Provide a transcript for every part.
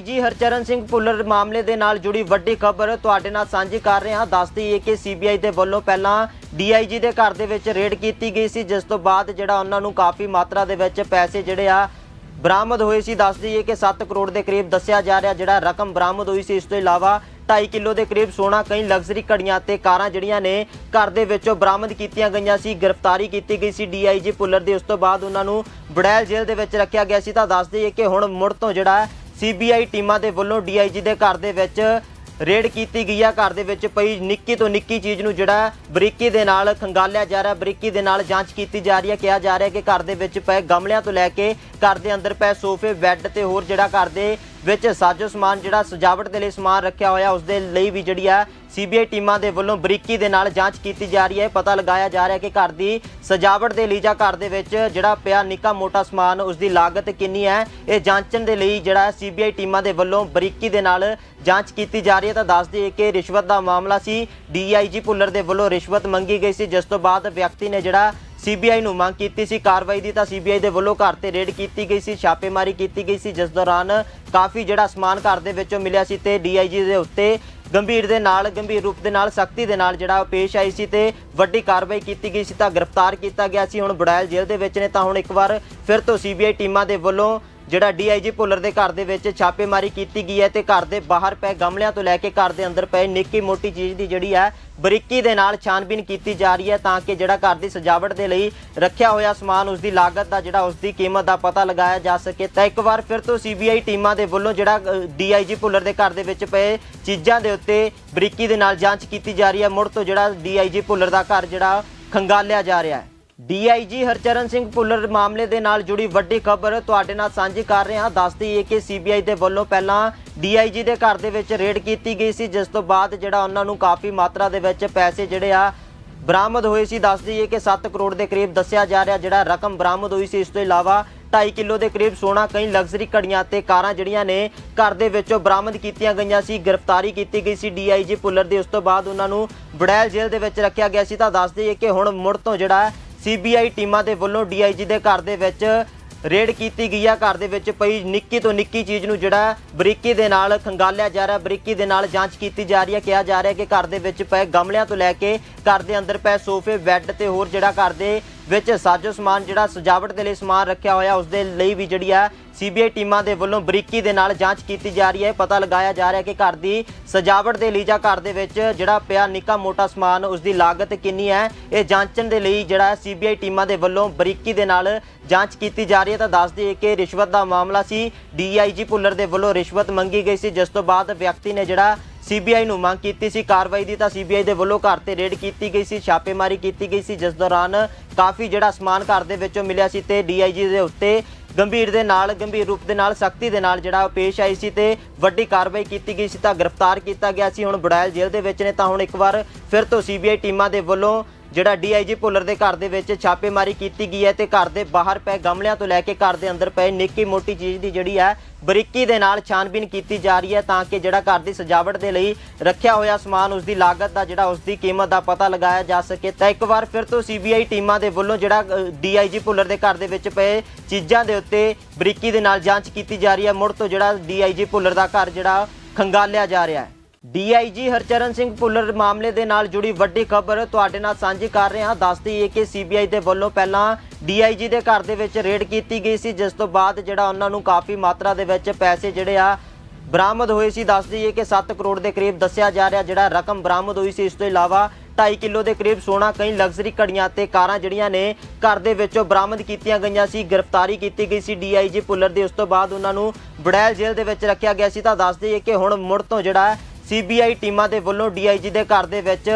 ਜੀ ਹਰਚਰਨ ਸਿੰਘ ਭੁੱਲਰ ਮਾਮਲੇ ਦੇ ਨਾਲ ਜੁੜੀ ਵੱਡੀ ਖਬਰ ਤੁਹਾਡੇ ਨਾਲ ਸਾਂਝੀ ਕਰ ਰਹੇ ਹਾਂ। ਦੱਸਦੀ ਹੈ ਕਿ ਸੀਬੀਆਈ ਦੇ ਵੱਲੋਂ ਪਹਿਲਾਂ ਡੀਆਈਜੀ ਦੇ ਘਰ ਦੇ ਵਿੱਚ ਰੇਡ ਕੀਤੀ ਗਈ ਸੀ, ਜਿਸ ਤੋਂ ਬਾਅਦ ਜਿਹੜਾ ਉਹਨਾਂ ਨੂੰ ਕਾਫੀ ਮਾਤਰਾ ਦੇ ਵਿੱਚ ਪੈਸੇ ਜਿਹੜੇ ਆ ਬਰਾਮਦ ਹੋਏ ਸੀ। ਦੱਸਦੀ ਹੈ ਕਿ 7 ਕਰੋੜ ਦੇ ਕਰੀਬ ਦੱਸਿਆ ਜਾ ਰਿਹਾ ਜਿਹੜਾ ਰਕਮ ਬਰਾਮਦ ਹੋਈ ਸੀ, ਇਸ ਤੋਂ ਇਲਾਵਾ 2.5 ਕਿਲੋ ਦੇ ਕਰੀਬ ਸੋਨਾ, ਕਈ ਲਗਜ਼ਰੀ ਘੜੀਆਂ ਤੇ ਕਾਰਾਂ ਜਿਹੜੀਆਂ ਨੇ ਘਰ ਦੇ ਵਿੱਚੋਂ ਬਰਾਮਦ ਕੀਤੀਆਂ ਗਈਆਂ ਸੀ, ਗ੍ਰਿਫਤਾਰੀ ਕੀਤੀ ਗਈ ਸੀ ਡੀਆਈਜੀ ਭੁੱਲਰ ਦੀ। ਉਸ ਤੋਂ ਬਾਅਦ ਉਹਨਾਂ ਨੂੰ ਬੜੈਲ ਜੇਲ੍ਹ ਦੇ ਵਿੱਚ ਰੱਖਿਆ ਗਿਆ ਸੀ। ਤਾਂ ਦੱਸਦੀ ਹੈ ਕਿ ਹੁਣ ਮੁੜ ਤੋਂ ਜਿਹੜਾ ਸੀਬੀਆਈ ਟੀਮਾਂ ਦੇ ਵੱਲੋਂ ਡੀਆਈਜੀ ਦੇ ਘਰ ਦੇ ਵਿੱਚ ਰੇਡ ਕੀਤੀ ਗਈ ਆ। ਘਰ ਦੇ ਵਿੱਚ ਪਈ ਨਿੱਕੀ ਤੋਂ ਨਿੱਕੀ ਚੀਜ਼ ਨੂੰ ਜਿਹੜਾ ਬਰੀਕੀ ਦੇ ਨਾਲ ਖੰਗਾਲਿਆ ਜਾ ਰਿਹਾ, ਬਰੀਕੀ ਦੇ ਨਾਲ ਜਾਂਚ ਕੀਤੀ ਜਾ ਰਹੀ ਹੈ ਕਿਹਾ ਜਾ ਰਿਹਾ ਕਿ ਘਰ ਦੇ ਵਿੱਚ ਪਏ ਗਮਲਿਆਂ ਤੋਂ ਲੈ ਕੇ ਘਰ ਦੇ ਅੰਦਰ ਪਏ ਸੋਫੇ, ਬੈੱਡ ਤੇ ਹੋਰ ਜਿਹੜਾ ਘਰ ਦੇ ਵਿੱਚ ਸਾਜੋ ਸਮਾਨ ਜਿਹੜਾ ਸਜਾਵਟ ਦੇ ਲਈ ਸਮਾਨ ਰੱਖਿਆ ਹੋਇਆ ਉਸ ਦੇ ਲਈ ਵੀ ਜਿਹੜੀ ਆ ਸੀਬੀਆਈ ਟੀਮਾਂ ਦੇ ਵੱਲੋਂ ਬਰੀਕੀ ਦੇ ਨਾਲ ਜਾਂਚ ਕੀਤੀ ਜਾ ਰਹੀ ਹੈ। ਪਤਾ ਲਗਾਇਆ ਜਾ ਰਿਹਾ ਕਿ ਘਰ ਦੀ ਸਜਾਵਟ ਦੇ ਲਈ ਜਾਂ ਘਰ ਦੇ ਵਿੱਚ ਜਿਹੜਾ ਪਿਆ ਨਿੱਕਾ ਮੋਟਾ ਸਮਾਨ ਉਸ ਦੀ ਲਾਗਤ ਕਿੰਨੀ ਹੈ, ਇਹ ਜਾਂਚਣ ਦੇ ਲਈ ਜਿਹੜਾ ਸੀਬੀਆਈ ਟੀਮਾਂ ਦੇ ਵੱਲੋਂ ਬਰੀਕੀ ਦੇ ਨਾਲ ਜਾਂਚ ਕੀਤੀ ਜਾ ਰਹੀ ਹੈ। ਤਾਂ ਦੱਸ ਦਈਏ ਕਿ ਰਿਸ਼ਵਤ ਦਾ ਮਾਮਲਾ ਸੀ। ਡੀਆਈਜੀ ਭੁੱਲਰ ਦੇ ਵੱਲੋਂ ਰਿਸ਼ਵਤ ਮੰਗੀ ਗਈ ਸੀ। ਜਿਸ ਤੋਂ ਬਾਅਦ ਵਿਅਕਤੀ ਨੇ ਜਿਹੜਾ ਸੀਬੀਆਈ ਨੂੰ ਮੰਗ ਕੀਤੀ ਸੀ। ਕਾਰਵਾਈ ਦੀ ਤਾਂ ਸੀਬੀਆਈ ਦੇ ਵੱਲੋਂ ਘਰ ਤੇ ਰੇਡ ਕੀਤੀ ਗਈ ਸੀ, ਛਾਪੇਮਾਰੀ ਕੀਤੀ ਗਈ ਸੀ, ਜਿਸ ਦੌਰਾਨ ਕਾਫੀ ਜਿਹੜਾ ਸਮਾਨ ਘਰ ਦੇ ਵਿੱਚੋਂ ਮਿਲਿਆ ਸੀ ਤੇ ਡੀਆਈਜੀ ਦੇ ਉੱਤੇ ਗੰਭੀਰ ਦੇ ਨਾਲ, ਗੰਭੀਰ ਰੂਪ ਦੇ ਨਾਲ, ਸਖਤੀ ਦੇ ਨਾਲ ਜਿਹੜਾ ਉਹ ਪੇਸ਼ ਆਈ ਸੀ ਤੇ ਵੱਡੀ ਕਾਰਵਾਈ ਕੀਤੀ ਗਈ ਸੀ, ਤਾਂ ਗ੍ਰਿਫਤਾਰ ਕੀਤਾ ਗਿਆ ਸੀ। ਹੁਣ ਬੜਾਇਲ ਜੇਲ੍ਹ ਦੇ ਵਿੱਚ ਨੇ, ਤਾਂ ਹੁਣ ਇੱਕ ਵਾਰ ਫਿਰ ਤੋਂ ਸੀਬੀਆਈ ਟੀਮਾਂ ਦੇ ਵੱਲੋਂ ਜਿਹੜਾ ਡੀਆਈਜੀ ਭੁੱਲਰ ਦੇ ਘਰ ਦੇ ਵਿੱਚ ਛਾਪੇਮਾਰੀ ਕੀਤੀ ਗਈ ਹੈ ਤੇ ਘਰ ਦੇ ਬਾਹਰ ਪਏ ਗਮਲਿਆਂ ਤੋਂ ਲੈ ਕੇ ਘਰ ਦੇ ਅੰਦਰ ਪਏ ਨਿੱਕੀ ਮੋਟੀ ਚੀਜ਼ ਦੀ ਜਿਹੜੀ ਹੈ, ਬਰੀਕੀ ਦੇ ਨਾਲ ਛਾਨਬੀਨ ਕੀਤੀ ਜਾ ਰਹੀ ਹੈ ਤਾਂ ਕਿ ਜਿਹੜਾ ਘਰ ਦੀ ਸਜਾਵਟ ਦੇ ਲਈ ਰੱਖਿਆ ਹੋਇਆ ਸਮਾਨ, ਉਸ ਦੀ ਲਾਗਤ ਦਾ ਜਿਹੜਾ, ਉਸ ਦੀ ਕੀਮਤ ਦਾ ਪਤਾ ਲਗਾਇਆ ਜਾ ਸਕੇ। ਤਾਂ ਇੱਕ ਵਾਰ ਫਿਰ ਤੋਂ ਸੀਬੀਆਈ ਟੀਮਾਂ ਦੇ ਵੱਲੋਂ ਜਿਹੜਾ ਡੀਆਈਜੀ ਭੁੱਲਰ ਦੇ ਘਰ ਦੇ ਵਿੱਚ ਪਏ ਚੀਜ਼ਾਂ ਦੇ ਉੱਤੇ ਬਰੀਕੀ ਦੇ ਨਾਲ ਜਾਂਚ ਕੀਤੀ ਜਾ ਰਹੀ ਹੈ। ਮੁੜ ਤੋਂ ਜਿਹੜਾ ਡੀਆਈਜੀ ਭੁੱਲਰ ਦਾ ਘਰ ਜਿਹੜਾ ਖੰਗਾਲਿਆ ਜਾ ਰਿਹਾ ਹੈ। ਡੀਆਈਜੀ ਹਰਚਰਨ ਸਿੰਘ ਭੁੱਲਰ ਮਾਮਲੇ ਦੇ ਨਾਲ ਜੁੜੀ ਵੱਡੀ ਖਬਰ ਤੁਹਾਡੇ ਨਾਲ ਸਾਂਝੀ ਕਰ ਰਹੇ ਹਾਂ। ਦੱਸਦੀ ਹੈ ਕਿ ਸੀਬੀਆਈ ਦੇ ਵੱਲੋਂ ਪਹਿਲਾਂ ਡੀਆਈਜੀ ਦੇ ਘਰ ਦੇ ਵਿੱਚ ਰੇਡ ਕੀਤੀ ਗਈ ਸੀ, ਜਿਸ ਤੋਂ ਬਾਅਦ ਜਿਹੜਾ ਉਹਨਾਂ ਨੂੰ ਕਾਫੀ ਮਾਤਰਾ ਦੇ ਵਿੱਚ ਪੈਸੇ ਜਿਹੜੇ ਆ ਬਰਾਮਦ ਹੋਏ ਸੀ। ਦੱਸ ਹੈ ਕਿ 7 ਕਰੋੜ ਦੇ ਕਰੀਬ ਦੱਸਿਆ ਜਾ ਰਿਹਾ, ਜਿਹੜਾ ਰਕਮ ਬਰਾਮਦ ਹੋਈ ਸੀ, ਇਸ ਤੋਂ ਇਲਾਵਾ 2.5 ਕਿਲੋ ਦੇ ਕਰੀਬ ਸੋਨਾ, ਕਈ ਲਗਜ਼ਰੀ ਘੜੀਆਂ ਤੇ ਕਾਰਾਂ ਜਿਹੜੀਆਂ ਨੇ ਘਰ ਦੇ ਵਿੱਚੋਂ ਬਰਾਮਦ ਕੀਤੀਆਂ ਗਈਆਂ ਸੀ, ਗ੍ਰਿਫਤਾਰੀ ਕੀਤੀ ਗਈ ਸੀ ਡੀਆਈਜੀ ਭੁੱਲਰ ਦੀ। ਉਸ ਤੋਂ ਬਾਅਦ ਉਹਨਾਂ ਨੂੰ ਬੜੈਲ ਜੇਲ੍ਹ ਦੇ ਵਿੱਚ ਰੱਖਿਆ ਗਿਆ ਸੀ। ਤਾਂ ਦੱਸ ਦਈਏ ਕਿ ਹੁਣ ਮੁੜ ਤੋਂ ਜਿਹੜਾ ਸੀਬੀਆਈ ਟੀਮਾਂ ਦੇ ਵੱਲੋਂ ਡੀਆਈਜੀ ਦੇ ਘਰ ਦੇ ਵਿੱਚ ਰੇਡ ਕੀਤੀ ਗਈ ਆ। ਘਰ ਦੇ ਵਿੱਚ ਪਈ ਨਿੱਕੀ ਤੋਂ ਨਿੱਕੀ ਚੀਜ਼ ਨੂੰ ਜਿਹੜਾ ਬਰੀਕੀ ਦੇ ਨਾਲ ਖੰਗਾਲਿਆ ਜਾ ਰਿਹਾ, ਬਰੀਕੀ ਦੇ ਨਾਲ ਜਾਂਚ ਕੀਤੀ ਜਾ ਰਹੀ ਹੈ ਕਿਹਾ ਜਾ ਰਿਹਾ ਕਿ ਘਰ ਦੇ ਵਿੱਚ ਪਏ ਗਮਲਿਆਂ ਤੋਂ ਲੈ ਕੇ ਘਰ ਦੇ ਅੰਦਰ ਪਏ ਸੋਫੇ, ਬੈੱਡ ਤੇ ਹੋਰ ਜਿਹੜਾ ਘਰ ਦੇ ਵਿੱਚ ਸਾਜੋ ਸਮਾਨ ਜਿਹੜਾ ਸਜਾਵਟ ਦੇ ਲਈ ਸਮਾਨ ਰੱਖਿਆ ਹੋਇਆ, ਉਸ ਦੇ ਲਈ ਵੀ ਜਿਹੜੀ ਆ ਸੀਬੀਆਈ ਟੀਮਾਂ ਦੇ ਵੱਲੋਂ ਬਰੀਕੀ ਦੇ ਨਾਲ ਜਾਂਚ ਕੀਤੀ ਜਾ ਰਹੀ ਹੈ। ਪਤਾ ਲਗਾਇਆ ਜਾ ਰਿਹਾ ਕਿ ਘਰ ਦੀ ਸਜਾਵਟ ਦੇ ਲਈ ਜਾਂ ਘਰ ਦੇ ਵਿੱਚ ਜਿਹੜਾ ਪਿਆ ਨਿੱਕਾ ਮੋਟਾ ਸਮਾਨ, ਉਸ ਦੀ ਲਾਗਤ ਕਿੰਨੀ ਹੈ, ਇਹ ਜਾਂਚਣ ਦੇ ਲਈ ਜਿਹੜਾ ਸੀਬੀਆਈ ਟੀਮਾਂ ਦੇ ਵੱਲੋਂ ਬਰੀਕੀ ਦੇ ਨਾਲ ਜਾਂਚ ਕੀਤੀ ਜਾ ਰਹੀ ਹੈ। ਤਾਂ ਦੱਸ ਦਈਏ ਕਿ ਰਿਸ਼ਵਤ ਦਾ ਮਾਮਲਾ ਸੀ। ਡੀਆਈਜੀ ਭੁੱਲਰ ਦੇ ਵੱਲੋਂ ਰਿਸ਼ਵਤ ਮੰਗੀ ਗਈ ਸੀ, ਜਿਸ ਤੋਂ ਬਾਅਦ ਵਿਅਕਤੀ ਨੇ ਜਿਹੜਾ ਸੀਬੀਆਈ ਨੂੰ ਮੰਗ ਕੀਤੀ ਸੀ। ਕਾਰਵਾਈ ਦੀ ਤਾਂ ਸੀਬੀਆਈ ਦੇ ਵੱਲੋਂ ਘਰ ਤੇ ਰੇਡ ਕੀਤੀ ਗਈ ਸੀ, ਛਾਪੇਮਾਰੀ ਕੀਤੀ ਗਈ ਸੀ। ਜਿਸ ਦੌਰਾਨ ਕਾਫੀ ਜਿਹੜਾ ਸਮਾਨ ਘਰ ਦੇ ਵਿੱਚੋਂ ਮਿਲਿਆ ਸੀ ਤੇ ਡੀਆਈਜੀ ਦੇ ਉੱਤੇ ਗੰਭੀਰ ਦੇ ਨਾਲ, ਗੰਭੀਰ ਰੂਪ ਦੇ ਨਾਲ, ਸਖਤੀ ਦੇ ਨਾਲ ਜਿਹੜਾ ਉਹ ਪੇਸ਼ ਆਈ ਸੀ ਤੇ ਵੱਡੀ ਕਾਰਵਾਈ ਕੀਤੀ ਗਈ ਸੀ, ਤਾਂ ਗ੍ਰਿਫਤਾਰ ਕੀਤਾ ਗਿਆ ਸੀ। ਹੁਣ ਬੜਾਇਲ ਜੇਲ੍ਹ ਦੇ ਵਿੱਚ ਨੇ, ਤਾਂ ਹੁਣ ਇੱਕ ਵਾਰ ਫਿਰ ਤੋਂ ਸੀਬੀਆਈ ਟੀਮਾਂ ਦੇ ਵੱਲੋਂ ਜਿਹੜਾ ਡੀਆਈਜੀ ਭੁੱਲਰ ਦੇ ਘਰ ਦੇ ਵਿੱਚ ਛਾਪੇਮਾਰੀ ਕੀਤੀ ਗਈ ਹੈ ਤੇ ਘਰ ਦੇ ਬਾਹਰ ਪਏ ਗਮਲਿਆਂ ਤੋਂ ਲੈ ਕੇ ਘਰ ਦੇ ਅੰਦਰ ਪਏ ਨਿੱਕੀ ਮੋਟੀ ਚੀਜ਼ ਦੀ ਜਿਹੜੀ ਹੈ ਬਰੀਕੀ ਦੇ ਨਾਲ ਛਾਨਬੀਨ ਕੀਤੀ ਜਾ ਰਹੀ ਹੈ ਤਾਂ ਕਿ ਜਿਹੜਾ ਘਰ ਦੀ ਸਜਾਵਟ ਦੇ ਲਈ ਰੱਖਿਆ ਹੋਇਆ ਸਮਾਨ ਉਸ ਦੀ ਲਾਗਤ ਦਾ ਜਿਹੜਾ ਉਸ ਦੀ ਕੀਮਤ ਦਾ ਪਤਾ ਲਗਾਇਆ ਜਾ ਸਕੇ। ਤਾਂ ਇੱਕ ਵਾਰ ਫਿਰ ਤੋਂ ਸੀਬੀਆਈ ਟੀਮਾਂ ਦੇ ਵੱਲੋਂ ਜਿਹੜਾ ਡੀਆਈਜੀ ਭੁੱਲਰ ਦੇ ਘਰ ਦੇ ਵਿੱਚ ਪਏ ਚੀਜ਼ਾਂ ਦੇ ਉੱਤੇ ਬਰੀਕੀ ਦੇ ਨਾਲ ਜਾਂਚ ਕੀਤੀ ਜਾ ਰਹੀ ਹੈ। ਮੁੜ ਤੋਂ ਜਿਹੜਾ ਡੀਆਈਜੀ ਭੁੱਲਰ ਦਾ ਘਰ ਜਿਹੜਾ ਖੰਗਾਲਿਆ ਜਾ ਰਿਹਾ ਹੈ। ਡੀਆਈਜੀ ਹਰਚਰਨ ਸਿੰਘ ਭੁੱਲਰ ਮਾਮਲੇ ਦੇ ਨਾਲ ਜੁੜੀ ਵੱਡੀ ਖਬਰ ਤੁਹਾਡੇ ਨਾਲ ਸਾਂਝੀ ਕਰ ਰਹੇ। ਹਾਂ ਦੱਸਦੀ ਹੈ ਕਿ ਸੀਬੀਆਈ ਦੇ ਵੱਲੋਂ ਪਹਿਲਾਂ ਡੀਆਈਜੀ ਦੇ ਘਰ ਦੇ ਵਿੱਚ ਰੇਡ ਕੀਤੀ ਗਈ ਸੀ, ਜਿਸ ਤੋਂ ਬਾਅਦ ਜਿਹੜਾ ਉਹਨਾਂ ਨੂੰ ਕਾਫੀ ਮਾਤਰਾ ਦੇ ਵਿੱਚ ਪੈਸੇ ਜਿਹੜੇ ਆ ਬਰਾਮਦ ਹੋਏ ਸੀ। ਦੱਸਦੀ ਹੈ ਕਿ 7 ਕਰੋੜ ਦੇ ਕਰੀਬ ਦੱਸਿਆ ਜਾ ਰਿਹਾ ਜਿਹੜਾ ਰਕਮ ਬਰਾਮਦ ਹੋਈ ਸੀ, ਇਸ ਤੋਂ ਇਲਾਵਾ 2.5 ਕਿਲੋ ਦੇ ਕਰੀਬ ਸੋਨਾ, ਕਈ ਲਗਜ਼ਰੀ ਘੜੀਆਂ ਤੇ ਕਾਰਾਂ ਜਿਹੜੀਆਂ ਨੇ ਘਰ ਦੇ ਵਿੱਚੋਂ ਬਰਾਮਦ ਕੀਤੀਆਂ ਗਈਆਂ ਸੀ, ਗ੍ਰਿਫਤਾਰੀ ਕੀਤੀ ਗਈ ਸੀ ਡੀਆਈਜੀ ਭੁੱਲਰ ਦੀ। ਉਸ ਤੋਂ ਬਾਅਦ ਉਹਨਾਂ ਨੂੰ ਬੜੈਲ ਜੇਲ੍ਹ ਦੇ ਵਿੱਚ ਰੱਖਿਆ ਗਿਆ ਸੀ। ਤਾਂ ਦੱਸ ਦਈਏ ਕਿ ਹੁਣ ਮੁੜ ਤੋਂ ਜਿਹੜਾ ਸੀਬੀਆਈ ਟੀਮਾਂ ਦੇ ਵੱਲੋਂ ਡੀਆਈਜੀ ਦੇ ਘਰ ਦੇ ਵਿੱਚ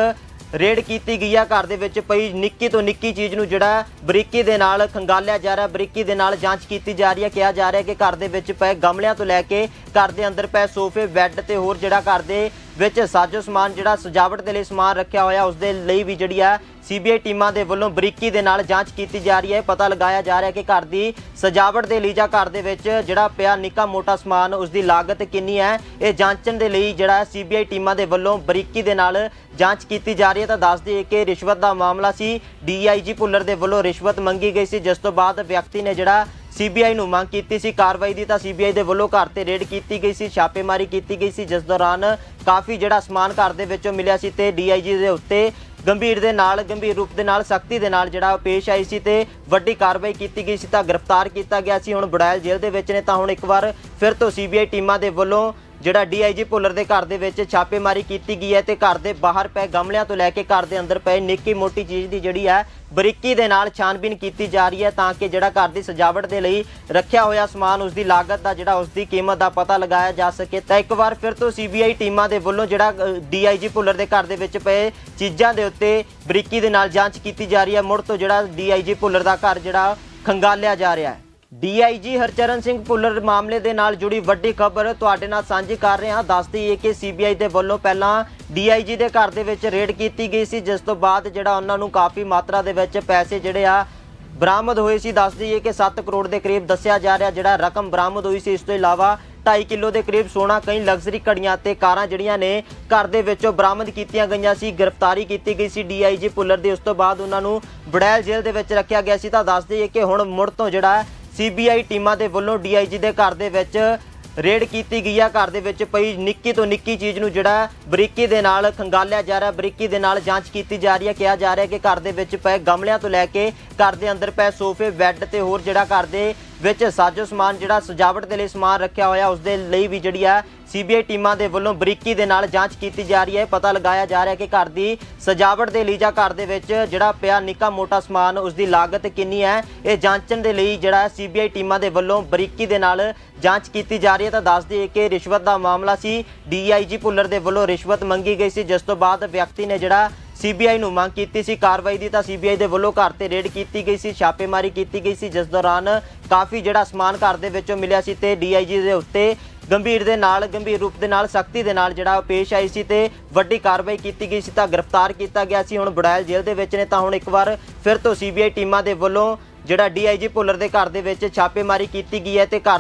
ਰੇਡ ਕੀਤੀ ਗਈ ਆ। ਘਰ ਦੇ ਵਿੱਚ ਪਈ ਨਿੱਕੀ ਤੋਂ ਨਿੱਕੀ ਚੀਜ਼ ਨੂੰ ਜਿਹੜਾ ਬਰੀਕੀ ਦੇ ਨਾਲ ਖੰਗਾਲਿਆ ਜਾ ਰਿਹਾ, ਬਰੀਕੀ ਦੇ ਨਾਲ ਜਾਂਚ ਕੀਤੀ ਜਾ ਰਹੀ ਹੈ ਕਿਹਾ ਜਾ ਰਿਹਾ ਕਿ ਘਰ ਦੇ ਵਿੱਚ ਪਏ ਗਮਲਿਆਂ ਤੋਂ ਲੈ ਕੇ ਘਰ ਦੇ ਅੰਦਰ ਪਏ ਸੋਫੇ, ਬੈੱਡ ਤੇ ਹੋਰ ਜਿਹੜਾ ਘਰ ਦੇ ਵਿੱਚ ਸਾਜੋ ਸਮਾਨ ਜਿਹੜਾ ਸਜਾਵਟ ਦੇ ਲਈ ਸਮਾਨ ਰੱਖਿਆ ਹੋਇਆ ਉਸ ਦੇ ਲਈ ਵੀ ਜਿਹੜੀ ਆ ਸੀਬੀਆਈ ਟੀਮਾਂ ਦੇ ਵੱਲੋਂ ਬਰੀਕੀ ਦੇ ਨਾਲ ਜਾਂਚ ਕੀਤੀ ਜਾ ਰਹੀ ਹੈ। ਪਤਾ ਲਗਾਇਆ ਜਾ ਰਿਹਾ ਕਿ ਘਰ ਦੀ ਸਜਾਵਟ ਦੇ ਲਈ ਜਾਂ ਘਰ ਦੇ ਵਿੱਚ ਜਿਹੜਾ ਪਿਆ ਨਿੱਕਾ ਮੋਟਾ ਸਮਾਨ ਉਸ ਦੀ ਲਾਗਤ ਕਿੰਨੀ ਹੈ, ਇਹ ਜਾਂਚਣ ਦੇ ਲਈ ਜਿਹੜਾ ਸੀਬੀਆਈ ਟੀਮਾਂ ਦੇ ਵੱਲੋਂ ਬਰੀਕੀ ਦੇ ਨਾਲ ਜਾਂਚ ਕੀਤੀ ਜਾ ਰਹੀ ਹੈ। ਤਾਂ ਦੱਸ ਦਈਏ ਕਿ ਰਿਸ਼ਵਤ ਦਾ ਮਾਮਲਾ ਸੀ। ਡੀਆਈਜੀ ਭੁੱਲਰ ਦੇ ਵੱਲੋਂ ਰਿਸ਼ਵਤ ਮੰਗੀ ਗਈ ਸੀ, ਜਿਸ ਤੋਂ ਬਾਅਦ ਵਿਅਕਤੀ ਨੇ ਜਿਹੜਾ ਸੀਬੀਆਈ ਨੂੰ ਮੰਗ ਕੀਤੀ ਸੀ। ਕਾਰਵਾਈ ਦੀ ਤਾਂ ਸੀਬੀਆਈ ਦੇ ਵੱਲੋਂ ਘਰ ਤੇ ਰੇਡ ਕੀਤੀ ਗਈ ਸੀ, ਛਾਪੇਮਾਰੀ ਕੀਤੀ ਗਈ ਸੀ, ਜਿਸ ਦੌਰਾਨ ਕਾਫੀ ਜਿਹੜਾ ਸਮਾਨ ਘਰ ਦੇ ਵਿੱਚੋਂ ਮਿਲਿਆ ਸੀ ਤੇ ਡੀਆਈਜੀ ਦੇ ਉੱਤੇ ਗੰਭੀਰ ਦੇ ਨਾਲ, ਗੰਭੀਰ ਰੂਪ ਦੇ ਨਾਲ, ਸਖਤੀ ਦੇ ਨਾਲ ਜਿਹੜਾ ਉਹ ਪੇਸ਼ ਆਈ ਸੀ ਤੇ ਵੱਡੀ ਕਾਰਵਾਈ ਕੀਤੀ ਗਈ ਸੀ, ਤਾਂ ਗ੍ਰਿਫਤਾਰ ਕੀਤਾ ਗਿਆ ਸੀ। ਹੁਣ ਬੜਾਇਲ ਜੇਲ੍ਹ ਦੇ ਵਿੱਚ ਨੇ, ਤਾਂ ਹੁਣ ਇੱਕ ਵਾਰ ਫਿਰ ਤੋਂ ਸੀਬੀਆਈ ਟੀਮਾਂ ਦੇ ਵੱਲੋਂ ਜਿਹੜਾ ਡੀਆਈਜੀ ਭੁੱਲਰ ਦੇ ਘਰ ਦੇ ਵਿੱਚ ਛਾਪੇਮਾਰੀ ਕੀਤੀ ਗਈ ਹੈ ਤੇ ਘਰ ਦੇ ਬਾਹਰ ਪਏ ਗਮਲਿਆਂ ਤੋਂ ਲੈ ਕੇ ਘਰ ਦੇ ਅੰਦਰ ਪਏ ਨਿੱਕੀ ਮੋਟੀ ਚੀਜ਼ ਦੀ ਜਿਹੜੀ ਹੈ ਬਰੀਕੀ ਦੇ ਨਾਲ ਛਾਨਬੀਨ ਕੀਤੀ ਜਾ ਰਹੀ ਹੈ ਤਾਂ ਕਿ ਜਿਹੜਾ ਘਰ ਦੀ ਸਜਾਵਟ ਦੇ ਲਈ ਰੱਖਿਆ ਹੋਇਆ ਸਮਾਨ ਉਸ ਦੀ ਲਾਗਤ ਦਾ ਜਿਹੜਾ ਉਸ ਦੀ ਕੀਮਤ ਦਾ ਪਤਾ ਲਗਾਇਆ ਜਾ ਸਕੇ। ਤਾਂ ਇੱਕ ਵਾਰ ਫਿਰ ਤੋਂ ਸੀਬੀਆਈ ਟੀਮਾਂ ਦੇ ਵੱਲੋਂ ਜਿਹੜਾ ਡੀਆਈਜੀ ਭੁੱਲਰ ਦੇ ਘਰ ਦੇ ਵਿੱਚ ਪਏ ਚੀਜ਼ਾਂ ਦੇ ਉੱਤੇ ਬਰੀਕੀ ਦੇ ਨਾਲ ਜਾਂਚ ਕੀਤੀ ਜਾ ਰਹੀ ਹੈ। ਮੁੜ ਤੋਂ ਜਿਹੜਾ ਡੀਆਈਜੀ ਭੁੱਲਰ ਦਾ ਘਰ ਜਿਹੜਾ ਖੰਗਾਲਿਆ ਜਾ ਰਿਹਾ ਹੈ। ਡੀਆਈਜੀ ਹਰਚਰਨ ਸਿੰਘ ਭੁੱਲਰ ਮਾਮਲੇ ਦੇ ਨਾਲ ਜੁੜੀ ਵੱਡੀ ਖਬਰ ਤੁਹਾਡੇ ਨਾਲ ਸਾਂਝੀ ਕਰ ਰਹੇ। ਹਾਂ ਦੱਸਦੀ ਹੈ ਕਿ ਸੀਬੀਆਈ ਦੇ ਵੱਲੋਂ ਪਹਿਲਾਂ ਡੀਆਈਜੀ ਦੇ ਘਰ ਦੇ ਵਿੱਚ ਰੇਡ ਕੀਤੀ ਗਈ ਸੀ, ਜਿਸ ਤੋਂ ਬਾਅਦ ਜਿਹੜਾ ਉਹਨਾਂ ਨੂੰ ਕਾਫੀ ਮਾਤਰਾ ਦੇ ਵਿੱਚ ਪੈਸੇ ਜਿਹੜੇ ਆ ਬਰਾਮਦ ਹੋਏ ਸੀ। ਦੱਸ ਹੈ ਕਿ 7 ਕਰੋੜ ਦੇ ਕਰੀਬ ਦੱਸਿਆ ਜਾ ਰਿਹਾ, ਜਿਹੜਾ ਰਕਮ ਬਰਾਮਦ ਹੋਈ ਸੀ, ਇਸ ਤੋਂ ਇਲਾਵਾ 2.5 ਕਿਲੋ ਦੇ ਕਰੀਬ ਸੋਨਾ, ਕਈ ਲਗਜ਼ਰੀ ਘੜੀਆਂ ਤੇ ਕਾਰਾਂ ਜਿਹੜੀਆਂ ਨੇ ਘਰ ਦੇ ਵਿੱਚੋਂ ਬਰਾਮਦ ਕੀਤੀਆਂ ਗਈਆਂ ਸੀ, ਗ੍ਰਿਫਤਾਰੀ ਕੀਤੀ ਗਈ ਸੀ ਡੀਆਈਜੀ ਭੁੱਲਰ ਦੀ। ਉਸ ਤੋਂ ਬਾਅਦ ਉਹਨਾਂ ਨੂੰ ਬੜੈਲ ਜੇਲ੍ਹ ਦੇ ਵਿੱਚ ਰੱਖਿਆ ਗਿਆ ਸੀ। ਤਾਂ ਦੱਸ ਹੈ ਕਿ ਹੁਣ ਮੁੜ ਤੋਂ ਜਿਹੜਾ ਸੀਬੀਆਈ ਟੀਮਾਂ ਦੇ ਵੱਲੋਂ ਡੀਆਈਜੀ ਦੇ ਘਰ ਦੇ ਵਿੱਚ ਰੇਡ ਕੀਤੀ ਗਈ ਆ। ਘਰ ਦੇ ਵਿੱਚ ਪਈ ਨਿੱਕੀ ਤੋਂ ਨਿੱਕੀ ਚੀਜ਼ ਨੂੰ ਜਿਹੜਾ ਬਰੀਕੀ ਦੇ ਨਾਲ ਖੰਗਾਲਿਆ ਜਾ ਰਿਹਾ, ਬਰੀਕੀ ਦੇ ਨਾਲ ਜਾਂਚ ਕੀਤੀ ਜਾ ਰਹੀ ਹੈ ਕਿਹਾ ਜਾ ਰਿਹਾ ਕਿ ਘਰ ਦੇ ਵਿੱਚ ਪਏ ਗਮਲਿਆਂ ਤੋਂ ਲੈ ਕੇ ਘਰ ਦੇ ਅੰਦਰ ਪਏ ਸੋਫੇ, ਬੈੱਡ ਤੇ ਹੋਰ ਜਿਹੜਾ ਘਰ ਦੇ ਵਿੱਚ ਸਾਜੋ ਸਮਾਨ ਜਿਹੜਾ ਸਜਾਵਟ ਦੇ ਲਈ ਸਮਾਨ ਰੱਖਿਆ ਹੋਇਆ ਉਸ ਦੇ ਲਈ ਵੀ ਜਿਹੜੀ ਆ ਸੀਬੀਆਈ ਟੀਮਾਂ ਦੇ ਵੱਲੋਂ ਬਰੀਕੀ ਦੇ ਨਾਲ ਜਾਂਚ ਕੀਤੀ ਜਾ ਰਹੀ ਹੈ। ਪਤਾ ਲਗਾਇਆ ਜਾ ਰਿਹਾ ਕਿ ਘਰ ਦੀ ਸਜਾਵਟ ਦੇ ਲਈ ਜਾਂ ਘਰ ਦੇ ਵਿੱਚ ਜਿਹੜਾ ਪਿਆ ਨਿੱਕਾ ਮੋਟਾ ਸਮਾਨ ਉਸ ਦੀ ਲਾਗਤ ਕਿੰਨੀ ਹੈ, ਇਹ ਜਾਂਚਣ ਦੇ ਲਈ ਜਿਹੜਾ ਸੀਬੀਆਈ ਟੀਮਾਂ ਦੇ ਵੱਲੋਂ ਬਰੀਕੀ ਦੇ ਨਾਲ ਜਾਂਚ ਕੀਤੀ ਜਾ ਰਹੀ ਹੈ। ਤਾਂ ਦੱਸ ਦਈਏ ਕਿ ਰਿਸ਼ਵਤ ਦਾ ਮਾਮਲਾ ਸੀ। ਡੀਆਈਜੀ ਭੁੱਲਰ ਦੇ ਵੱਲੋਂ ਰਿਸ਼ਵਤ ਮੰਗੀ ਗਈ ਸੀ, ਜਿਸ ਤੋਂ ਬਾਅਦ ਵਿਅਕਤੀ ਨੇ ਜਿਹੜਾ ਸੀਬੀਆਈ ਨੂੰ ਮੰਗ ਕੀਤੀ ਸੀ। ਕਾਰਵਾਈ ਦੀ ਤਾਂ ਸੀਬੀਆਈ ਦੇ ਵੱਲੋਂ ਘਰ ਤੇ ਰੇਡ ਕੀਤੀ ਗਈ ਸੀ, ਛਾਪੇਮਾਰੀ ਕੀਤੀ ਗਈ ਸੀ। ਜਿਸ ਦੌਰਾਨ ਕਾਫੀ ਜਿਹੜਾ ਸਮਾਨ ਘਰ ਦੇ ਵਿੱਚੋਂ ਮਿਲਿਆ ਸੀ ਤੇ ਡੀਆਈਜੀ ਦੇ ਉੱਤੇ ਗੰਭੀਰ ਦੇ ਨਾਲ, ਗੰਭੀਰ ਰੂਪ ਦੇ ਨਾਲ, ਸਖਤੀ ਦੇ ਨਾਲ ਜਿਹੜਾ ਉਹ ਪੇਸ਼ ਆਈ ਸੀ ਤੇ ਵੱਡੀ ਕਾਰਵਾਈ ਕੀਤੀ ਗਈ ਸੀ, ਤਾਂ ਗ੍ਰਿਫਤਾਰ ਕੀਤਾ ਗਿਆ ਸੀ। ਹੁਣ ਬੜਾਇਲ ਜੇਲ੍ਹ ਦੇ ਵਿੱਚ ਨੇ ਤਾਂ ਹੁਣ ਇੱਕ ਵਾਰ ਫਿਰ ਤੋਂ ਸੀਬੀਆਈ ਟੀਮਾਂ ਦੇ ਵੱਲੋਂ ਜਿਹੜਾ ਡੀਆਈਜੀ ਭੁੱਲਰ ਦੇ ਘਰ ਦੇ ਵਿੱਚ ਛਾਪੇਮਾਰੀ ਕੀਤੀ ਗਈ ਹੈ ਤੇ ਘਰ